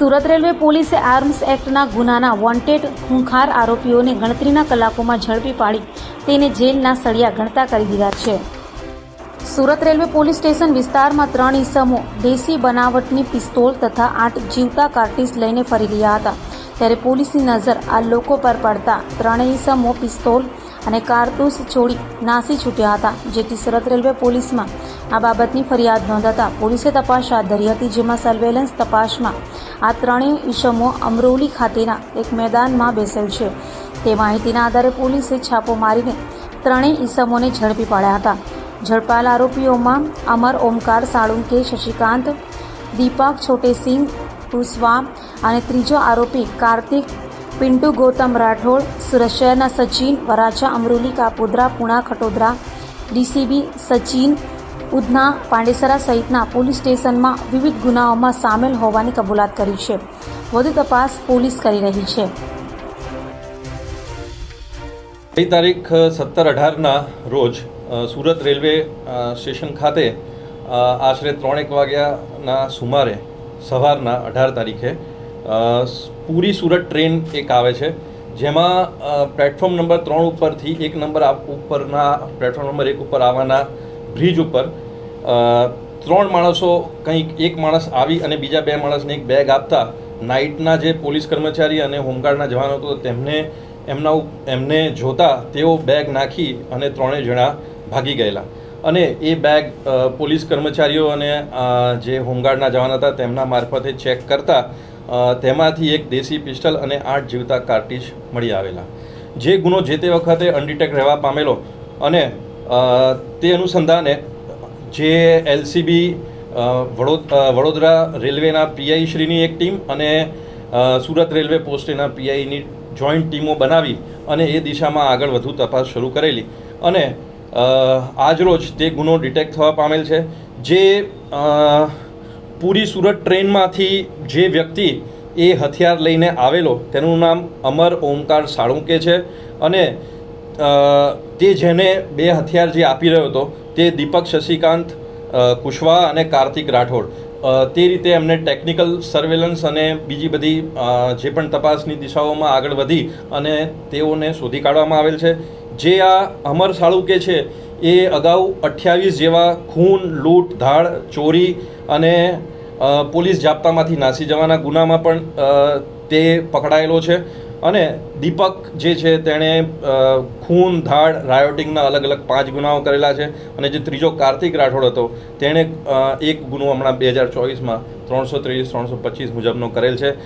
Surat railway પોલીસે arms એક્ટના ગુનાના વોન્ટેડ ખૂંખાર આરોપીઓને ગણતરીના કલાકોમાં ઝડપી પાડી તેને જેલના સળિયા ગણતા કરી દીધા છે. સુરત રેલવે પોલીસ સ્ટેશન વિસ્તારમાં ત્રણ ઇસમો દેશી બનાવટની પિસ્તોલ તથા આઠ જીવતા કાર્ટીસ લઈને ફરી રહ્યા હતા. ત્યારે પોલીસની નજર આ લોકો પર પડતા ત્રણેય ઇસમો પિસ્તોલ અને કારતૂસ છોડી નાસી છૂટ્યા હતા, જેથી સુરત રેલવે પોલીસમાં આ બાબતની ફરિયાદ નોંધાતા પોલીસે તપાસ હાથ ધરી હતી, જેમાં સર્વેલન્સ તપાસમાં આ ત્રણેય ઈસમો અમરોલી ખાતેના એક મેદાનમાં બેસેલ છે. તે માહિતીના આધારે પોલીસે છાપો મારીને ત્રણેય ઈસમોને ઝડપી પાડ્યા હતા. ઝડપાયેલ આરોપીઓમાં અમર ઓમકાર સાળુંકે શશિકાંત, દીપક છોટેસિંહ કુશવાહ અને ત્રીજો આરોપી કાર્તિક, પિન્ટુ ગૌતમ રાઠોડ, સુરત શહેરના સચિન, વરાછા અમરોલી, કાપોદ્રા, પુણા, ખટોદરા, ડીસીબી, સચિન ઉધના, પાંડેસરા સહિતના પોલીસ સ્ટેશનમાં વિવિધ ગુનાઓમાં સામેલ હોવાની કબૂલાત કરી છે. વધુ તપાસ પોલીસ કરી રહી છે. ગઈ તારીખ સત્તર અઢારના રોજ સુરત રેલવે સ્ટેશન ખાતે આશરે ત્રણેક વાગ્યાના સુમારે, સવારના અઢાર તારીખે પૂરી સુરત ટ્રેન એક આવે છે, જેમાં પ્લેટફોર્મ નંબર ત્રણ ઉપરથી એક નંબર ઉપરના, પ્લેટફોર્મ નંબર એક ઉપર આવવાના બ્રિજ ઉપર ત્રણ માણસો કંઈક, એક માણસ આવી અને બીજા બે માણસને એક બેગ આપતા નાઇટના જે પોલીસ કર્મચારી અને હોમગાર્ડના જવાનો હતો, તેમને એમના એમને જોતા તેઓ બેગ નાખી અને ત્રણેય જણા ભાગી ગયેલા. અને એ બેગ પોલીસ કર્મચારીઓ અને જે હોમગાર્ડના જવાન હતા, તેમના મારફતે ચેક કરતા તેમાંથી એક દેશી પિસ્ટલ અને આઠ જીવતા કાર્ટીજ મળી આવેલા. જે ગુનો જે તે વખતે અનડિટેક્ટ રહેવા પામેલો અને તે અનુસંધાને જે એલસીબી વડોદરા રેલવેના પીઆઈ શ્રીની એક ટીમ અને સુરત રેલવે પોસ્ટેના પીઆઈની જોઈન્ટ ટીમો બનાવી અને એ દિશામાં આગળ વધુ તપાસ શરૂ કરેલી. અને આજરોજ તે ગુનો ડિટેક્ટ થવા પામેલ છે. જે પૂરી સુરત ટ્રેનમાંથી જે વ્યક્તિ એ હથિયાર લઈને આવેલો, તેનું નામ અમર ઓમકાર સાળુંકે છે. અને તે જેને બે હથિયાર જે આપી રહ્યો હતો, તે દીપક શશિકાંત કુશવાહ અને કાર્તિક રાઠોડ. તે રીતે એમને ટેકનિકલ સર્વેલન્સ અને બીજી બધી જે પણ તપાસની દિશાઓમાં આગળ વધી અને તેઓને શોધી કાઢવામાં આવેલ છે. જે આ અમર સાળુકે છે, એ અગાઉ અઠ્યાવીસ જેવા ખૂન, લૂંટ, ધાડ, ચોરી અને પોલીસ જાપ્તામાંથી નાસી જવાના ગુનામાં પણ તે પકડાયેલો છે. અને દીપક જે છે તેણે ખૂન, ધાડ, રાયોટિંગના અલગ અલગ પાંચ ગુનાઓ કરેલા છે. અને જે ત્રીજો કાર્તિક રાઠોડ હતો, તેણે એક ગુનો હમણાં બે હજાર ચોવીસમાં ત્રણસો ત્રેવીસ ત્રણસો પચીસ મુજબનો કરેલ છે.